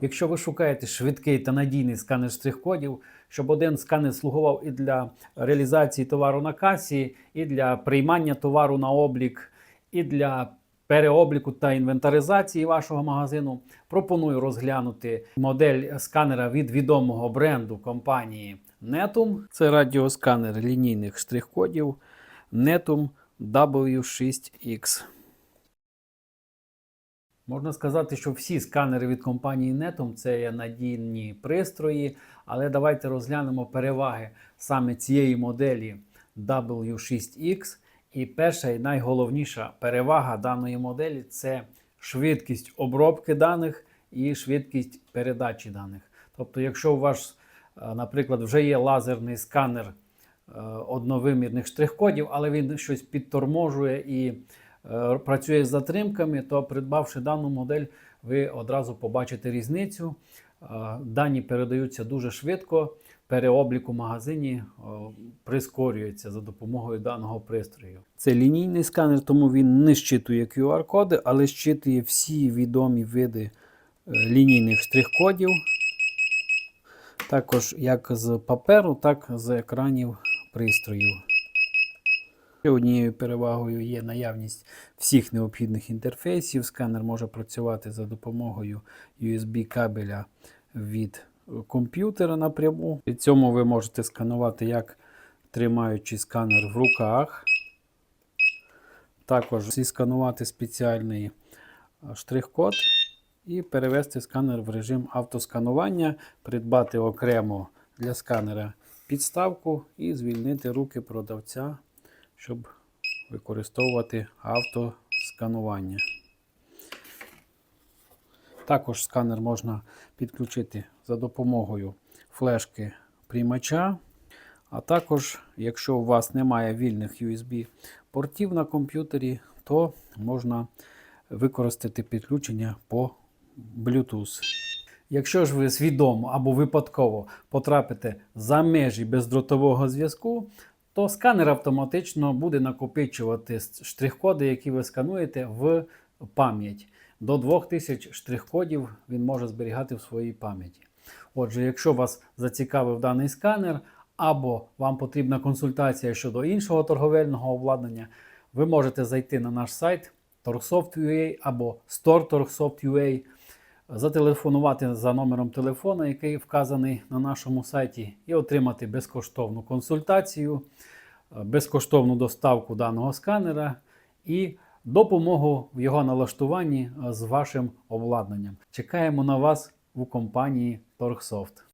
Якщо ви шукаєте швидкий та надійний сканер штрих-кодів, щоб один сканер слугував і для реалізації товару на касі, і для приймання товару на облік, і для переобліку та інвентаризації вашого магазину, пропоную розглянути модель сканера від відомого бренду компанії Netum. Це радіосканер лінійних штрих-кодів Netum W6X. Можна сказати, що всі сканери від компанії Netum це є надійні пристрої, але давайте розглянемо переваги саме цієї моделі W6X. І перша і найголовніша перевага даної моделі це швидкість обробки даних і швидкість передачі даних. Тобто, якщо у вас, е, наприклад, вже є лазерний сканер е, одновимірних штрих-кодів, але він щось підторможує і працює з затримками, то придбавши дану модель, ви одразу побачите різницю. Е, Дані передаються дуже швидко. Переоблік у магазині о, прискорюється за допомогою даного пристрою. Це лінійний сканер, тому він не щитує QR-коди, але щитує всі відомі види е, лінійних штрих-кодів. Також як з паперу, так і з екранів пристроїв. Однією перевагою є наявність всіх необхідних інтерфейсів. Сканер може працювати за допомогою USB-кабеля від комп'ютера напряму. При цьому ви можете сканувати як тримаючи сканер в руках. Також сканувати спеціальний штрих-код і перевести сканер в режим автосканування, придбати окремо для сканера підставку і звільнити руки продавця, щоб використовувати автосканування. Також сканер можна підключити за допомогою флешки приймача. А також, якщо у вас немає вільних USB-портів на комп'ютері, то можна використати підключення по Bluetooth. Якщо ж ви свідомо або випадково потрапите за межі бездротового зв'язку, то сканер автоматично буде накопичувати штрих-коди, які ви скануєте, в пам'ять. До 2000 штрих-кодів він може зберігати в своїй пам'яті. Отже, якщо вас зацікавив даний сканер, або вам потрібна консультація щодо іншого торговельного обладнання, ви можете зайти на наш сайт Torsoft.ua або Store Torsoft.ua, зателефонувати за номером телефона, який вказаний на нашому сайті, і отримати безкоштовну консультацію, е, безкоштовну доставку даного сканера і допомогу в його налаштуванні з вашим обладнанням. Чекаємо на вас у компанії Торгсофт.